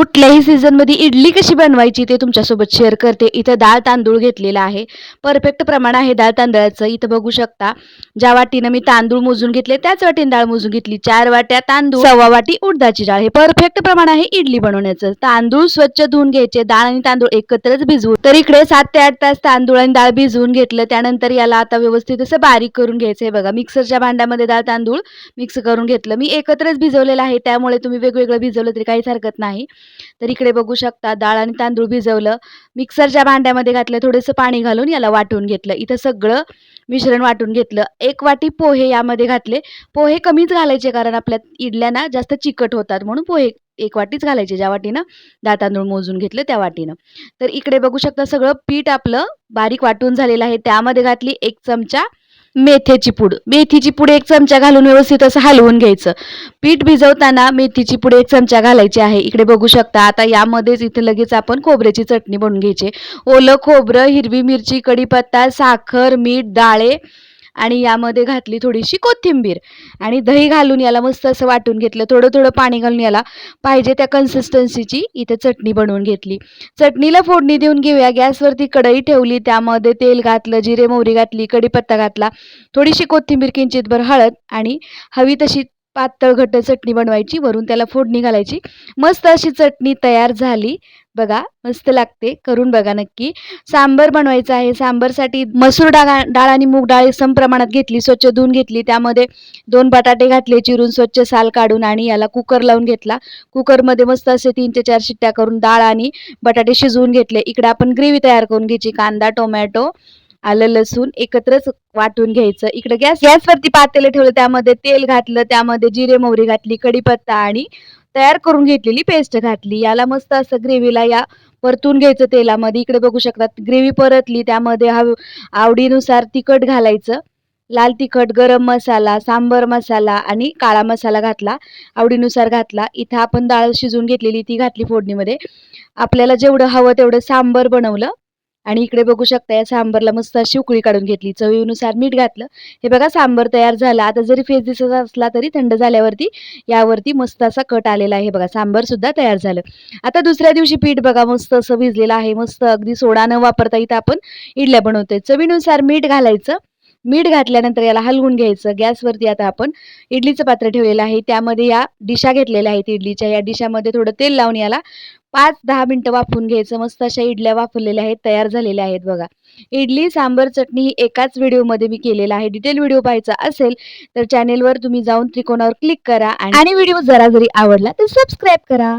कुठल्याही सीझनमध्ये इडली कशी बनवायची ते तुमच्यासोबत शेअर करते. इथं डाळ तांदूळ घेतलेला आहे. परफेक्ट प्रमाण आहे डाळ तांदळाचं. इथं बघू शकता ज्या वाटीनं मी तांदूळ मोजून घेतले त्याच वाटीने डाळ मोजून घेतली. चार वाट्या तांदूळ सव्वा वाटी उडदाची डाळ. हे परफेक्ट प्रमाण आहे इडली बनवण्याचं. तांदूळ स्वच्छ धुवून घ्यायचे. डाळ आणि तांदूळ एकत्रच भिजवू तर इकडे सात ते आठ तास तांदूळ आणि डाळ भिजवून घेतलं. त्यानंतर याला आता व्यवस्थित असं बारीक करून घ्यायचं. आहे बघा मिक्सरच्या भांड्यामध्ये डाळ तांदूळ मिक्स करून घेतलं. मी एकत्रच भिजवलेलं आहे. त्यामुळे तुम्ही वेगवेगळं भिजवलं तरी काहीच हरकत नाही. तर इकडे बघू शकता डाळ आणि तांदूळ भिजवलं. मिक्सरच्या भांड्यामध्ये घातलं थोडंसं पाणी घालून याला वाटून घेतलं. इथं सगळं मिश्रण वाटून घेतलं. एक वाटी पोहे यामध्ये घातले. पोहे कमीच घालायचे कारण आपल्या इडल्या ना जास्त चिकट होतात म्हणून पोहे एक वाटीच घालायचे. ज्या वाटीनं डाळ तांदूळ मोजून घेतलं त्या वाटीनं. तर इकडे बघू शकता सगळं पीठ आपलं बारीक वाटून झालेलं आहे. त्यामध्ये घातली एक चमचा मेथीची पूड. मेथीची पूड एक चमचा घालून व्यवस्थित असं हलवून घ्यायचं. पीठ भिजवताना मेथीची पूड एक चमचा घालायची आहे. इकडे बघू शकता आता यामध्येच इथे लगेच आपण खोबऱ्याची चटणी बनवून घ्यायची. ओलं खोबरं हिरवी मिरची कढीपत्ता साखर मीठ डाळे आणि यामध्ये घातली थोडीशी कोथिंबीर. आणि दही घालून याला मस्त असं वाटून घेतलं. थोडं थोडं पाणी घालून याला पाहिजे त्या कन्सिस्टन्सीची इथे चटणी बनवून घेतली. चटणीला फोडणी देऊन घेऊया. गॅसवरती कढई ठेवली. त्यामध्ये तेल घातलं जिरे मोहरी घातली कढीपत्ता घातला. थोडीशी कोथिंबीर किंचितभर हळद आणि हवी तशी पातळ घट्ट चटणी बनवायची वरून त्याला फोडणी घालायची. मस्त अशी चटणी तयार झाली. बघा मस्त लागते. करून बघा नक्की. सांबर बनवायचं आहे. सांबरसाठी मसूर डाळ डाळ आणि मूग डाळ सम प्रमाणात घेतली स्वच्छ धुवून घेतली. त्यामध्ये दोन बटाटे घातले चिरून स्वच्छ साल काढून आणि याला कुकर लावून घेतला. कुकरमध्ये मस्त असे तीन ते चार शिट्ट्या करून डाळ आणि बटाटे शिजवून घेतले. इकडे आपण ग्रेव्ही तयार करून घ्यायची. कांदा टोमॅटो आलं लसूण एकत्रच वाटून घ्यायचं. इकडे गॅस गॅसवरती पातेलं ठेवलं त्यामध्ये तेल घातलं त्यामध्ये जिरे मोहरी घातली कढीपत्ता आणि तयार करून घेतलेली पेस्ट घातली. याला मस्त असं ग्रेव्हीला या परतून घ्यायचं तेलामध्ये. इकडे बघू शकतात ग्रेव्ही परतली त्यामध्ये हव आवडीनुसार तिखट घालायचं. लाल तिखट गरम मसाला सांबर मसाला आणि काळा मसाला घातला आवडीनुसार घातला. इथं आपण डाळ शिजवून घेतलेली ती घातली फोडणीमध्ये. आपल्याला जेवढं हवं तेवढं सांबर बनवलं. आणि इकडे बघू शकता या सांबरला मस्त अशी उकळी काढून घेतली. चवीनुसार मीठ घातलं. हे बघा सांबर तयार झाला. आता जरी फेस दिसत असला तरी थंड झाल्यावरती यावरती मस्त असा कट आलेला आहे. बघा सांबर सुद्धा तयार झालं. आता दुसऱ्या दिवशी पीठ बघा मस्त असं भिजलेलं आहे. मस्त अगदी सोडा न वापरता इथं आपण इडल्या बनवतोय. चवीनुसार मीठ घालायचं. मीठ घातल्यानंतर याला हलवून घ्यायचं. गॅसवरती आता आपण इडलीचं पात्र ठेवलेलं आहे. त्यामध्ये या डिशा घेतलेल्या आहेत इडलीच्या. या डिशामध्ये थोडं तेल लावून याला पाच दहा मिनटं वाफवून घ्यायचं. मस्त अशा इडल्या वाफवलेल्या आहेत तयार झालेल्या आहेत बघा. इडली सांबर चटणी ही एकाच व्हिडिओमध्ये मी केलेला आहे. डिटेल व्हिडिओ पाहायचा असेल तर चॅनेलवर तुम्ही जाऊन त्रिकोणावर क्लिक करा आणि व्हिडिओ जरा जरी आवडला तर सबस्क्राईब करा.